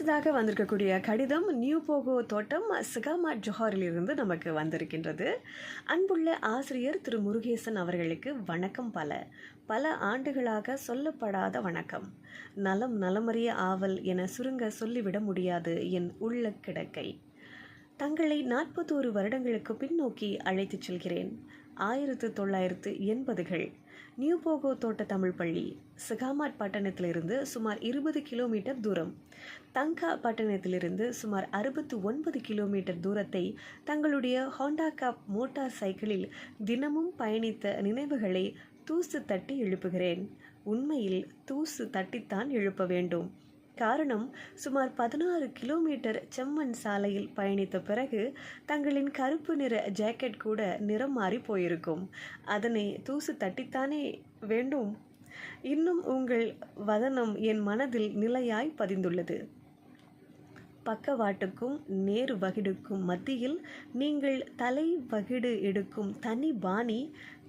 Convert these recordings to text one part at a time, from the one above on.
அடுத்ததாக வந்திருக்கக்கூடிய கடிதம் நியூ போகோ தோட்டம் சிகாமா ஜொஹாரிலிருந்து நமக்கு வந்திருக்கின்றது. அன்புள்ள ஆசிரியர் திரு முருகேசன் அவர்களுக்கு வணக்கம் பல. பல ஆண்டுகளாக சொல்லப்படாத வணக்கம். நலம் நலமறிய ஆவல் என சுருங்க சொல்லிவிட முடியாது என் உள்ள கிடக்கை. தங்களை நாற்பத்தோரு வருடங்களுக்கு பின்னோக்கி அழைத்துச் செல்கிறேன். ஆயிரத்து தொள்ளாயிரத்து எண்பதுகள். நியூ போகோ தோட்ட தமிழ் பள்ளி சிகாமாட் பட்டணத்திலிருந்து சுமார் இருபது கிலோமீட்டர் தூரம். தங்கா பட்டணத்திலிருந்து சுமார் அறுபத்து ஒன்பது கிலோமீட்டர் தூரத்தை தங்களுடைய ஹோண்டா காப் மோட்டார் சைக்கிளில் தினமும் பயணித்த நினைவுகளை தூசு தட்டி எழுப்புகிறேன். உண்மையில் தூசு தட்டித்தான் எழுப்ப வேண்டும். காரணம் சுமார் பதினாறு கிலோமீட்டர் செம்மண் சாலையில் பயணித்த பிறகு தங்களின் கருப்பு நிற ஜாக்கெட் கூட நிறம் மாறி போயிருக்கும். அதனை தூசு தட்டித்தானே வேண்டும்? இன்னும் உங்கள் வதனம் என் மனதில் நிலையாய் பதிந்துள்ளது. பக்கவாட்டுக்கும் நேர் வகிடுக்கும் மத்தியில் நீங்கள் தலை வகிடு எடுக்கும் தனி பாணி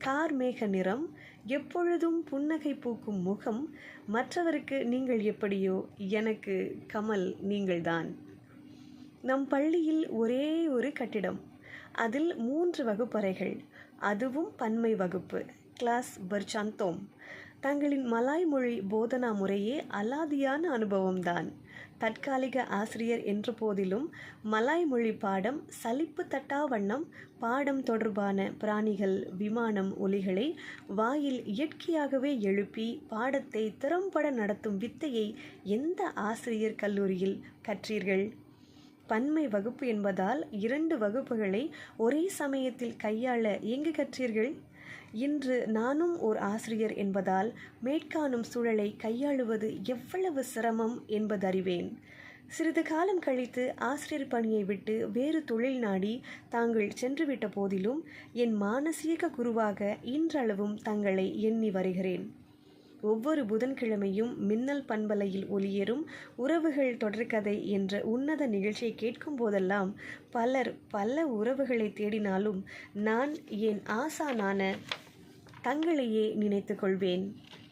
கார்மேக நிறம் எப்பொழுதும் புன்னகை பூக்கும் முகம் மற்றவருக்கு நீங்கள் எப்படியோ எனக்கு கமல் நீங்கள்தான். நம் பள்ளியில் ஒரே ஒரு கட்டிடம். அதில் மூன்று வகுப்பறைகள். அதுவும் பன்மை வகுப்பு. கிளாஸ் பர்சாந்தோம் தங்களின் மலாய் மொழி போதனா முறையே அலாதியான அனுபவம்தான். தற்காலிக ஆசிரியர் என்ற போதிலும் மலாய் மொழி பாடம் சலிப்பு தட்டா வண்ணம் பாடம் தொடர்பான பிராணிகள் விமானம் ஒலிகளை வாயில் இயற்கையாகவே எழுப்பி பாடத்தை திறம்பட நடத்தும் வித்தையை எந்த ஆசிரியர் கல்லூரியில் கற்றீர்கள்? பன்மை வகுப்பு என்பதால் இரண்டு வகுப்புகளை ஒரே சமயத்தில் கையாள எங்கு கற்றீர்கள்? இன்று நானும் ஓர் ஆசிரியர் என்பதால் மேற்காணும் சூழலை கையாளுவது எவ்வளவு சிரமம் என்பதறிவேன். சிறிது காலம் கழித்து ஆசிரியர் பணியை விட்டு வேறு தொழில் நாடி தாங்கள் சென்றுவிட்ட போதிலும் என் மானசீக குருவாக இன்றளவும் தங்களை எண்ணி வருகிறேன். ஒவ்வொரு புதன்கிழமையும் மின்னல் பண்பலையில் ஒளியேறும் உறவுகள் தொடர்கதை என்ற உன்னத நிகழ்ச்சியை கேட்கும் போதெல்லாம் பலர் பல உறவுகளை தேடினாலும் நான் என் ஆசானான தங்களையே நினைத்து கொள்வேன்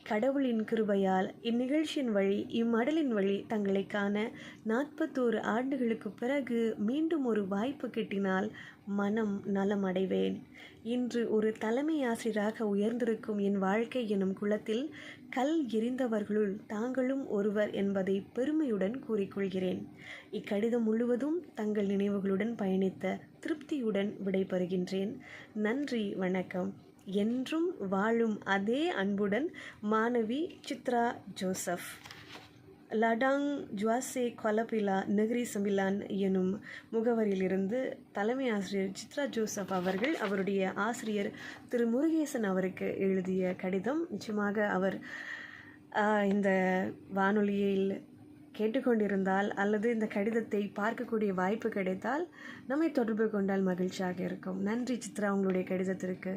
கடவுளின் கிருபையால் இந்நிகழ்ச்சியின் வழி இம்மடலின் வழி தங்களை காண நாற்பத்தோரு ஆண்டுகளுக்கு பிறகு மீண்டும் ஒரு வாய்ப்பு கிட்டினால் மனம் நலம் அடைவேன் இன்று ஒரு தலைமை ஆசிரியராக உயர்ந்திருக்கும் என் வாழ்க்கை எனும் குளத்தில் கல் எரிந்தவர்களுள் தாங்களும் ஒருவர் என்பதை பெருமையுடன் கூறிக்கொள்கிறேன். இக்கடிதம் முழுவதும் தங்கள் நினைவுகளுடன் பயணித்த திருப்தியுடன் விடைபெறுகின்றேன். நன்றி வணக்கம். என்றும் வாழும் அதே அன்புடன் மாணவி Chitra Joseph. Ladang Juasseh Kuala Pilah Negeri Sembilan எனும் முகவரியிலிருந்து தலைமை ஆசிரியர் சித்ரா ஜோசப் அவர்கள் அவருடைய ஆசிரியர் திரு முருகேசன் அவருக்கு எழுதிய கடிதம். நிச்சயமாக அவர் இந்த வானொலியில் கேட்டுக்கொண்டிருந்தால் அல்லது இந்த கடிதத்தை பார்க்கக்கூடிய வாய்ப்பு கிடைத்தால் நம்மை தொடர்பு கொண்டால் மகிழ்ச்சியாக இருக்கும். நன்றி சித்ரா உங்களுடைய கடிதத்திற்கு.